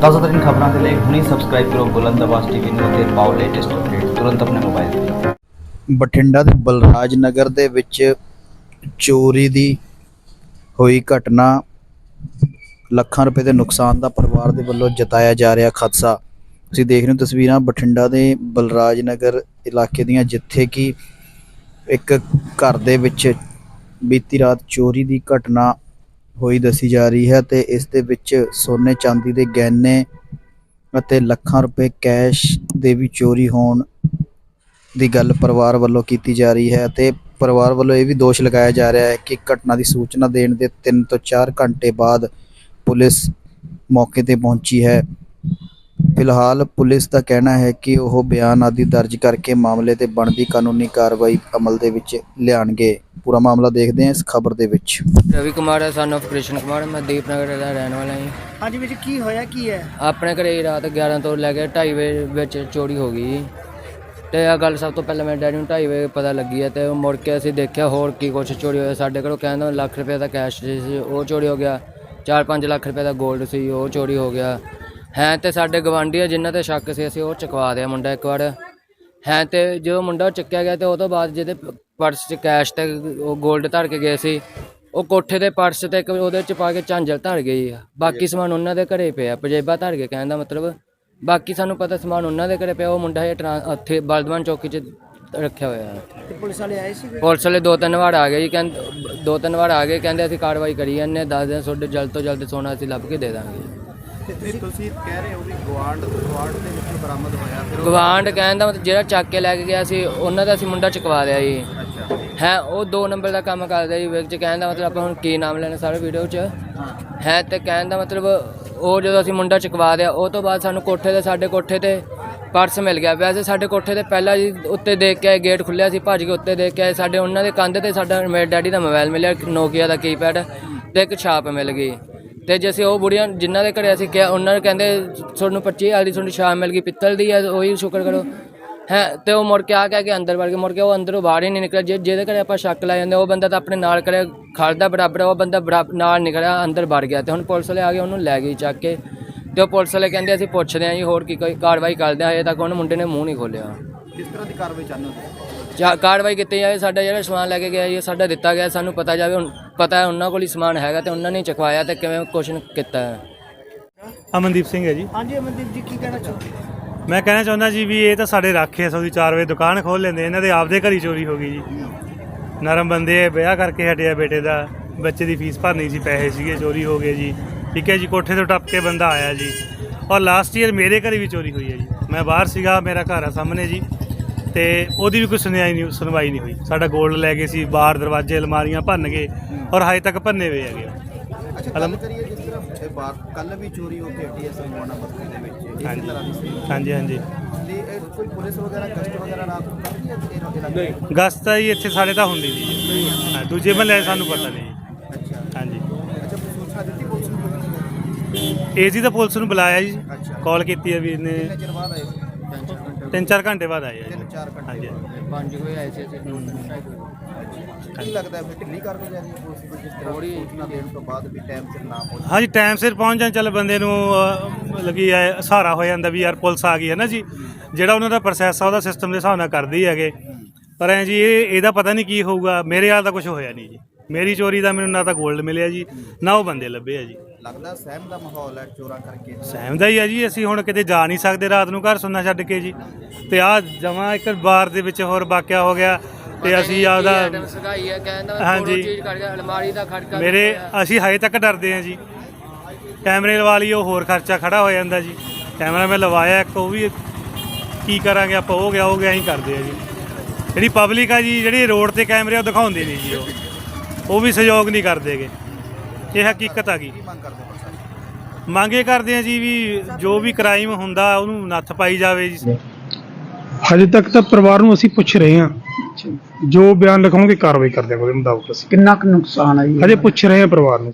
ਤਾਜ਼ਾ ਖਬਰਾਂ ਦੇ ਲਈ ਹੁਣੇ ਸਬਸਕ੍ਰਾਈਬ ਕਰੋ ਬੁਲੰਦ ਆਵਾਜ਼ ਟੀਵੀ ਨੂੰ ਅਤੇ ਪਾਓ ਲੇਟੈਸਟ ਅਪਡੇਟ ਤੁਰੰਤ ਆਪਣੇ ਮੋਬਾਈਲ ਤੇ। ਬਠਿੰਡਾ ਦੇ ਬਲਰਾਜ ਨਗਰ ਦੇ ਵਿੱਚ ਚੋਰੀ ਦੀ ਹੋਈ ਘਟਨਾ, ਲੱਖਾਂ ਰੁਪਏ ਦੇ ਨੁਕਸਾਨ ਦਾ ਪਰਿਵਾਰ ਦੇ ਵੱਲੋਂ ਜਤਾਇਆ ਜਾ ਰਿਹਾ ਖਦਸ਼ਾ। ਤੁਸੀਂ ਦੇਖ ਰਹੇ ਹੋ ਤਸਵੀਰਾਂ ਬਠਿੰਡਾ ਦੇ ਬਲਰਾਜ ਨਗਰ ਇਲਾਕੇ ਦੀਆਂ, ਜਿੱਥੇ ਕਿ ਇੱਕ ਘਰ ਦੇ ਵਿੱਚ ਬੀਤੀ ਰਾਤ ਚੋਰੀ ਦੀ ਘਟਨਾ ਹੋਈ ਦੱਸੀ ਜਾ ਰਹੀ ਹੈ ਤੇ ਇਸ ਦੇ ਵਿੱਚ ਸੋਨੇ ਚਾਂਦੀ ਦੇ ਗਹਿਣੇ ਅਤੇ ਲੱਖਾਂ ਰੁਪਏ ਕੈਸ਼ ਦੇ ਵੀ ਚੋਰੀ ਹੋਣ ਦੀ ਗੱਲ ਪਰਿਵਾਰ ਵੱਲੋਂ ਕੀਤੀ ਜਾ ਰਹੀ ਹੈ ਤੇ ਪਰਿਵਾਰ ਵੱਲੋਂ ਇਹ ਵੀ ਦੋਸ਼ ਲਗਾਇਆ ਜਾ ਰਿਹਾ ਹੈ ਕਿ ਘਟਨਾ ਦੀ ਸੂਚਨਾ ਦੇਣ ਦੇ 3 ਤੋਂ 4 ਘੰਟੇ ਬਾਅਦ ਪੁਲਿਸ ਮੌਕੇ ਤੇ ਪਹੁੰਚੀ ਹੈ। ਫਿਲਹਾਲ ਪੁਲਿਸ ਦਾ ਕਹਿਣਾ ਹੈ ਕਿ ਉਹ ਬਿਆਨ ਆਦਿ ਦਰਜ ਕਰਕੇ ਮਾਮਲੇ ਤੇ ਬਣਦੀ ਕਾਨੂੰਨੀ ਕਾਰਵਾਈ ਅਮਲ ਦੇ ਵਿੱਚ ਲਿਆਣਗੇ। ਪੂਰਾ ਮਾਮਲਾ ਦੇਖਦੇ ਹਾਂ ਇਸ ਖਬਰ ਦੇ ਵਿੱਚ। ਰਵੀ ਕੁਮਾਰ ਸਨ of ਕ੍ਰਿਸ਼ਨ ਕੁਮਾਰ। ਮੈਂ ਦੀਪਨਗਰ ਦਾ ਰਹਿਣ ਵਾਲਾ ਹਾਂ ਹਾਂਜੀ ਵੀਰ ਜੀ ਕੀ ਹੋਇਆ ਕੀ ਹੈ? ਆਪਣੇ ਘਰੇ ਹੀ ਰਾਤ 11 ਤੋਂ ਲੈ ਕੇ 2:30 ਵਜੇ ਵਿੱਚ ਚੋਰੀ ਹੋ ਗਈ ਜੀ। ਤੇ ਇਹ ਗੱਲ ਸਭ ਤੋਂ ਪਹਿਲਾਂ ਮੇਰੇ ਡੈਡੀ ਨੂੰ 2:30 ਵਜੇ ਪਤਾ ਲੱਗੀ ਹੈ ਤੇ ਉਹ ਮੁੜ ਕੇ ਅਸੀਂ ਦੇਖਿਆ ਹੋਰ ਕੀ ਕੁਛ ਚੋਰੀ ਹੋਇਆ। ਸਾਡੇ ਘਰੋਂ ਕਹਿੰਦਾ ਲੱਖ ਰੁਪਏ ਦਾ ਕੈਸ਼ ਸੀ ਉਹ ਚੋਰੀ ਹੋ ਗਿਆ। 4-5 ਲੱਖ ਰੁਪਏ ਦਾ 골ਡ ਸੀ ਉਹ ਚੋਰੀ ਹੋ ਗਿਆ। ਹੈ ਤੇ ਸਾਡੇ ਗਵਾਂਢੀ ਆ ਜਿਨ੍ਹਾਂ ਤੇ ਸ਼ੱਕ ਸੀ ਅਸੀਂ ਉਹ ਚੁਕਵਾ ਦਿਆ ਮੁੰਡਾ ਇੱਕ ਵਾਰ। ਹੈ ਤੇ ਜਦੋਂ ਮੁੰਡਾ ਚੱਕਿਆ ਗਿਆ ਤੇ ਉਹ ਤੋਂ ਬਾਅਦ ਜਿਹਦੇ ਪਰਸ 'ਚ ਕੈਸ਼ ਤੇ ਉਹ 골ਡ ਧਰ ਕੇ ਗਏ ਸੀ ਉਹ ਕੋਠੇ ਦੇ ਪਰਸ ਤੇ ਇੱਕ ਉਹਦੇ 'ਚ ਪਾ ਕੇ ਝਾਂਜਰ ਧਰ ਗਈ ਆ ਬਾਕੀ ਸਮਾਨ ਉਹਨਾਂ ਦੇ ਘਰੇ ਪਿਆ ਪਜੇਬਾ ਧਰ ਕੇ ਕਹਿਣ ਦਾ ਮਤਲਬ। ਬਾਕੀ ਸਾਨੂੰ ਪਤਾ ਸਮਾਨ ਉਹਨਾਂ ਦੇ ਘਰੇ ਪਿਆ ਉਹ ਮੁੰਡਾ ਇਹ ਉੱਥੇ ਬਲਦਵਾਨ ਚੌਕੀ 'ਚ ਰੱਖਿਆ ਹੋਇਆ। ਹੈ ਪੁਲਿਸ ਵਾਲੇ ਆਏ ਸੀ ਪੁਲਿਸ ਵਾਲੇ ਦੋ ਤਿੰਨ ਵਾਰ ਆ ਗਏ ਜੀ ਕਹਿੰਦੇ ਦੋ ਤਿੰਨ ਵਾਰ ਆ ਗਏ ਕਹਿੰਦੇ ਅਸੀਂ ਕਾਰਵਾਈ ਕਰੀ ਜਾਂਦੇ ਦੱਸ ਦਿਨ ਤੁਹਾਡੇ ਜਲਦ ਤੋਂ ਜਲਦ ਸੋਨਾ ਅਸੀਂ ਲੱਭ ਕੇ ਦੇ ਦਾਂਗੇ। ਤੇ ਤੁਸੀਂ ਕਹਿ ਰਹੇ ਹੋ ਵੀ ਗਵਾਂਡ ਗਵਾਂਡ ਦੇ ਵਿੱਚ ਬਰਾਮਦ ਹੋਇਆ ਫਿਰ ਗਵਾਂਡ ਕਹਿਣ ਦਾ ਮਤਲਬ ਜਿਹੜਾ ਚੱਕ ਕੇ ਲੈ ਕੇ ਗਿਆ ਸੀ ਉਹਨਾਂ ਦਾ ਅਸੀਂ ਮੁੰਡਾ ਚੁਕਵਾ ਲਿਆ ਜੀ। ਅੱਛਾ। ਹੈ ਉਹ ਦੋ ਨੰਬਰ ਦਾ ਕੰਮ ਕਰਦਾ ਜੀ ਵਿੱਚ ਕਹਿਣ ਦਾ ਮਤਲਬ ਆਪਾਂ ਹੁਣ ਕੀ ਨਾਮ ਲੈਣਾ ਸਾਰੇ ਵੀਡੀਓ 'ਚ। ਹੈ। ਤੇ ਕਹਿਣ ਦਾ ਮਤਲਬ ਉਹ ਜਦੋਂ ਅਸੀਂ ਮੁੰਡਾ ਚੁਕਵਾ ਦਿਆ ਉਹ ਤੋਂ ਬਾਅਦ ਸਾਨੂੰ ਕੋਠੇ ਤੇ ਸਾਡੇ ਕੋਠੇ ਤੇ ਪਰਸ ਮਿਲ ਗਿਆ। ਵੈਸੇ ਸਾਡੇ ਕੋਠੇ ਤੇ ਪਹਿਲਾਂ ਜੀ ਉੱਤੇ ਦੇਖ ਕੇ ਆਏ, ਗੇਟ ਖੁੱਲਿਆ ਸੀ ਭੱਜ ਕੇ ਉੱਤੇ ਦੇਖ ਕੇ ਆਏ, ਸਾਡੇ ਉਹਨਾਂ ਦੇ ਕੰਧ ਤੇ ਸਾਡਾ ਮੇਰੇ ਡੈਡੀ ਦਾ ਮੋਬਾਈਲ ਮਿਲਿਆ ਨੋਕੀਆ ਦਾ ਕੀਪੈਡ ਤੇ ਇੱਕ ਛਾਪ ਮਿਲ ਗਈ। ਤੇ ਜੇ ਅਸੀਂ ਉਹ ਬੁੜੀਆਂ ਜਿਨ੍ਹਾਂ ਦੇ ਘਰੇ ਅਸੀਂ ਕਿਹਾ, ਉਹਨਾਂ ਨੇ ਕਹਿੰਦੇ, ਤੁਹਾਨੂੰ 25000 ਦੀ ਤੁਹਾਨੂੰ ਛਾਪ ਮਿਲ ਗਈ ਪਿੱਤਲ ਦੀ ਹੈ ਉਹੀ ਸ਼ੁਕਰ ਕਰੋ। ਹੈ, ਤੇ ਉਹ ਮੁੜ ਕੇ ਆ ਕਹਿ ਕੇ ਅੰਦਰ ਵੜ ਕੇ ਮੁੜ ਕੇ ਉਹ ਅੰਦਰੋਂ ਬਾਹਰ ਹੀ ਨਹੀਂ ਨਿਕਲਿਆ। ਜੇ, ਜਿਹਦੇ ਘਰੇ ਆਪਾਂ ਸ਼ੱਕ ਲੈ ਜਾਂਦੇ, ਉਹ ਬੰਦਾ ਤਾਂ ਆਪਣੇ ਨਾਲ ਕਰੇ ਖੜਦਾ ਬਰਾਬਰ, ਉਹ ਬੰਦਾ ਬਰਾਬ- ਨਾਲ ਨਿਕਲਿਆ, ਅੰਦਰ ਵੜ ਗਿਆ। ਤੇ ਹੁਣ ਪੁਲਿਸ ਵਾਲੇ ਆ ਗਏ ਉਹਨੂੰ ਲੈ ਗਈ ਚੱਕ ਕੇ। ਤੇ ਉਹ ਪੁਲਿਸ ਵਾਲੇ ਕਹਿੰਦੇ, ਅਸੀਂ ਪੁੱਛਦੇ ਹਾਂ ਜੀ, ਹੋਰ ਕੀ, ਕੋਈ ਕਾਰਵਾਈ ਕਰਦੇ ਹਾਂ ਹਜੇ ਤੱਕ ਉਹਨੇ ਮੁੰਡੇ ਨੇ ਮੂੰਹ ਨਹੀਂ ਖੋਲਿਆ ਕਿਸ ਤਰ੍ਹਾਂ ਦੀ ਕਾਰਵਾਈ ਚਾਹੁੰਦੇ ਹੋ ਚਾ ਕਾਰਵਾਈ ਕੀਤੀ ਜਾਵੇ ਸਾਡਾ ਜਿਹੜਾ ਸਮਾਨ ਲੈ ਕੇ ਗਿਆ ਜੀ ਸਾਡਾ ਦਿੱਤਾ ਗਿਆ ਸਾਨੂੰ ਪਤਾ ਜਾਵੇ ਹੁਣ ਪਤਾ ਹੈ ਉਹਨਾਂ ਕੋਲ ਹੀ ਸਮਾਨ ਹੈਗਾ ਤੇ ਉਹਨਾਂ ਨੇ ਚੁਕਵਾਇਆ ਤੇ ਕਿਵੇਂ ਕੁਛ ਕੀਤਾ ਹੈ। ਅਮਨਦੀਪ ਸਿੰਘ ਹੈ ਜੀ। ਹਾਂਜੀ ਅਮਨਦੀਪ ਜੀ ਕੀ ਕਹਿਣਾ ਚਾਹੁੰਦੇ ਮੈਂ ਕਹਿਣਾ ਚਾਹੁੰਦਾ ਜੀ ਵੀ ਇਹ ਤਾਂ ਸਾਡੇ ਰਾਖੇ ਸੌਦੀ 4 ਵਜੇ ਦੁਕਾਨ ਖੋਲ ਲੈਂਦੇ ਇਹਨਾਂ ਦੇ ਆਪਦੇ ਘਰੀ ਚੋਰੀ ਹੋ ਗਈ ਜੀ। ਨਰਮ ਬੰਦੇ ਆ, ਵਿਆਹ ਕਰਕੇ ਹਟਿਆ ਬੇਟੇ ਦਾ ਬੱਚੇ ਦੀ ਫੀਸ ਭਰਨੀ ਸੀ ਪੈਸੇ ਸੀਗੇ ਚੋਰੀ ਹੋ ਗਏ ਜੀ। ਠੀਕ ਹੈ ਜੀ ਕੋਠੇ ਤੋਂ ਟੱਪ ਕੇ ਬੰਦਾ ਆਇਆ ਜੀ। ਔਰ ਲਾਸਟ ਈਅਰ ਮੇਰੇ ਘਰੇ ਵੀ ਚੋਰੀ ਹੋਈ ਹੈ ਜੀ। ਮੈਂ ਬਾਹਰ ਸੀਗਾ ਮੇਰਾ ਘਰ ਆ ਸਾਹਮਣੇ ਜੀ। ਤੇ ਉਹਦੀ ਵੀ ਕੋਈ ਸੁਣਵਾਈ ਨਹੀਂ ਸੁਣਵਾਈ ਨਹੀਂ ਹੋਈ। ਸਾਡਾ 골ਡ ਲੈ ਗਏ ਸੀ ਬਾਹਰ ਦਰਵਾਜ਼ੇ ਅਲਮਾਰੀਆਂ ਭੰਨ ਗਏ ਔਰ ਹਜੇ ਤੱਕ ਭੰਨੇ ਹੋਏ ਹੈਗੇ ਅੱਛਾ ਗੱਲ ਕਰੀਏ ਜਿਸ ਤਰ੍ਹਾਂ ਇਹ ਬਾਰ ਕੱਲ ਵੀ ਚੋਰੀ ਹੋ ਕੇ ਹਟੀ ਹੈ ਬਸਤੀ ਦੇ ਵਿੱਚ। ਹਾਂਜੀ। ਹਾਂਜੀ ਤੇ ਇਹ ਕੋਈ ਪੁਲਿਸ ਵਗੈਰਾ ਗਸ਼ਤ ਵਗੈਰਾ ਰਾਤ ਨੂੰ ਕਰਦੀ ਹੈ ਇਲਾਕੇ ਵਿੱਚ? ਗਸਤ ਤਾਂ ਜੀ ਇੱਥੇ ਸਾਡੇ ਤਾਂ ਹੁੰਦੀ ਨਹੀਂ ਹਾਂ, ਦੂਜੇ ਮਹੱਲੇ ਸਾਨੂੰ ਪਤਾ ਨਹੀਂ ਹਾਂਜੀ। ਅੱਛਾ ਸੂਚਨਾ ਦਿੱਤੀ ਪੁਲਿਸ ਨੂੰ ਏਜੀ ਤਾਂ ਪੁਲਿਸ ਨੂੰ ਬੁਲਾਇਆ ਜੀ। ਕਾਲ ਕੀਤੀ ਹੈ ਵੀਰ ਨੇ ਤਿੰਨ ਚਾਰ ਘੰਟੇ ਬਾਅਦ ਆਏ ਆ ਤਿੰਨ ਜੀ। ਚਾਰ ਘੰਟੇ ਹਾਂਜੀ ਪੰਜ ਕੋਈ ਆਏ ਸੀ ਕੀ ਲੱਗਦਾ ਹੈ ਫਿਰ ਢਿੱਲੀ ਕਾਰਗੁਜ਼ਾਰੀ ਹੈ ਪੁਲਿਸ ਦੀ? ਜਿਸ ਤਰ੍ਹਾਂ ਥੋੜ੍ਹੀ ਸੂਚਨਾ ਦੇਣ ਤੋਂ ਬਾਅਦ ਵੀ ਟਾਈਮ ਸਿਰ ਨਾ ਪਹੁੰਚ। ਹਾਂਜੀ ਟਾਈਮ ਸਿਰ ਪਹੁੰਚ ਜਾਣ। ਚੱਲ ਬੰਦੇ ਨੂੰ ਅਹ, ਲੱਗੀ ਹੈ ਸਹਾਰਾ ਹੋ ਜਾਂਦਾ ਵੀ ਯਾਰ ਪੁਲਿਸ ਆ ਗਈ ਹੈ ਨਾ ਜੀ। ਜਿਹੜਾ ਉਹਨਾਂ ਦਾ ਪ੍ਰੋਸੈਸ ਆ ਉਹਦਾ ਸਿਸਟਮ ਦੇ ਹਿਸਾਬ ਨਾਲ ਕਰਦੇ ਹੀ ਹੈਗੇ। ਪਰ ਐ ਜੀ ਇਹ ਇਹਦਾ ਪਤਾ ਨਹੀਂ ਕੀ ਹੋਊਗਾ। ਮੇਰੇ ਹਾਲ ਤਾਂ ਕੁਝ ਹੋਇਆ ਨਹੀਂ ਜੀ। ਮੇਰੀ ਚੋਰੀ ਦਾ ਮੈਨੂੰ ਨਾ ਤਾਂ 골ਡ ਮਿਲਿਆ ਜੀ ਨਾ ਉਹ ਬੰਦੇ ਲੱਭੇ ਆ ਜੀ। ਲੱਗਦਾ ਸਹਿਮ ਦਾ ਮਾਹੌਲ ਹੈ ਚੋਰਾਂ ਕਰਕੇ? ਸਹਿਮ ਦਾ ਹੀ ਆ ਜੀ ਅਸੀਂ ਹੁਣ ਕਿਤੇ ਜਾ ਨਹੀਂ ਸਕਦੇ ਰਾਤ ਨੂੰ ਘਰ ਸੁਣਨਾ ਛੱਡ ਕੇ ਜੀ। ਤੇ ਆ ਜਮਾ ਇੱਕ ਬਾਰ ਦੇ ਵਿੱਚ ਹੋਰ ਵਾਕਿਆ ਹੋ ਗਿਆ ਤੇ ਅਸੀਂ ਆਪਦਾ ਸਗਾਈ ਹੈ ਕਹਿੰਦਾ ਹਾਂਜੀ। ਹਾਂਜੀ ਚੀਜ਼ ਕਰ ਗਿਆ ਅਲਮਾਰੀ ਦਾ ਖੜਕਾ ਮੇਰੇ ਅਸੀਂ ਹਜੇ ਤੱਕ ਡਰਦੇ ਹਾਂ ਜੀ। ਕੈਮਰੇ ਲਵਾ ਲਈ ਉਹ ਹੋਰ ਖਰਚਾ ਖੜਾ ਹੋ ਜਾਂਦਾ ਜੀ। ਕੈਮਰਾ ਮੈਂ ਲਵਾਇਆ ਇੱਕ ਉਹ ਵੀ ਕੀ ਕਰਾਂਗੇ ਆਪਾਂ ਹੋ ਗਿਆ ਹੋ ਗਿਆ ਹੀ ਕਰਦੇ ਆ ਜੀ। ਜਿਹੜੀ ਪਬਲਿਕ ਆ ਜੀ ਜਿਹੜੀ ਰੋਡ ਤੇ ਕੈਮਰੇ ਉਹ ਦਿਖਾਉਂਦੇ ਨਹੀਂ ਜੀ ਉਹ। ਉਹ ਵੀ ਸਹਿਯੋਗ ਨਹੀਂ ਕਰਦੇਗੇ ਇਹ ਹਕੀਕਤ ਆ ਗਈ। ਮੰਗ ਕਰਦੇ ਮੰਗੇ ਕਰਦੇ ਆ ਜੀ ਵੀ ਜੋ ਵੀ ਕ੍ਰਾਈਮ ਹੁੰਦਾ ਉਹਨੂੰ ਨੱਥ ਪਾਈ ਜਾਵੇ ਜੀ। ਹਜੇ ਤੱਕ ਤਾਂ ਪਰਿਵਾਰ ਨੂੰ ਅਸੀਂ ਪੁੱਛ ਰਹੇ ਹਾਂ। ਜੋ ਬਿਆਨ ਲਿਖਾਉਂਗੇ ਕਾਰਵਾਈ ਕਰਦੇ ਹਾਂ ਉਹਦੇ ਮੁਤਾਬਕ ਅਸੀਂ। ਕਿੰਨਾ ਕੁ ਨੁਕਸਾਨ ਹੈ ਹਜੇ ਪੁੱਛ ਰਹੇ ਹਾਂ ਪਰਿਵਾਰ ਨੂੰ।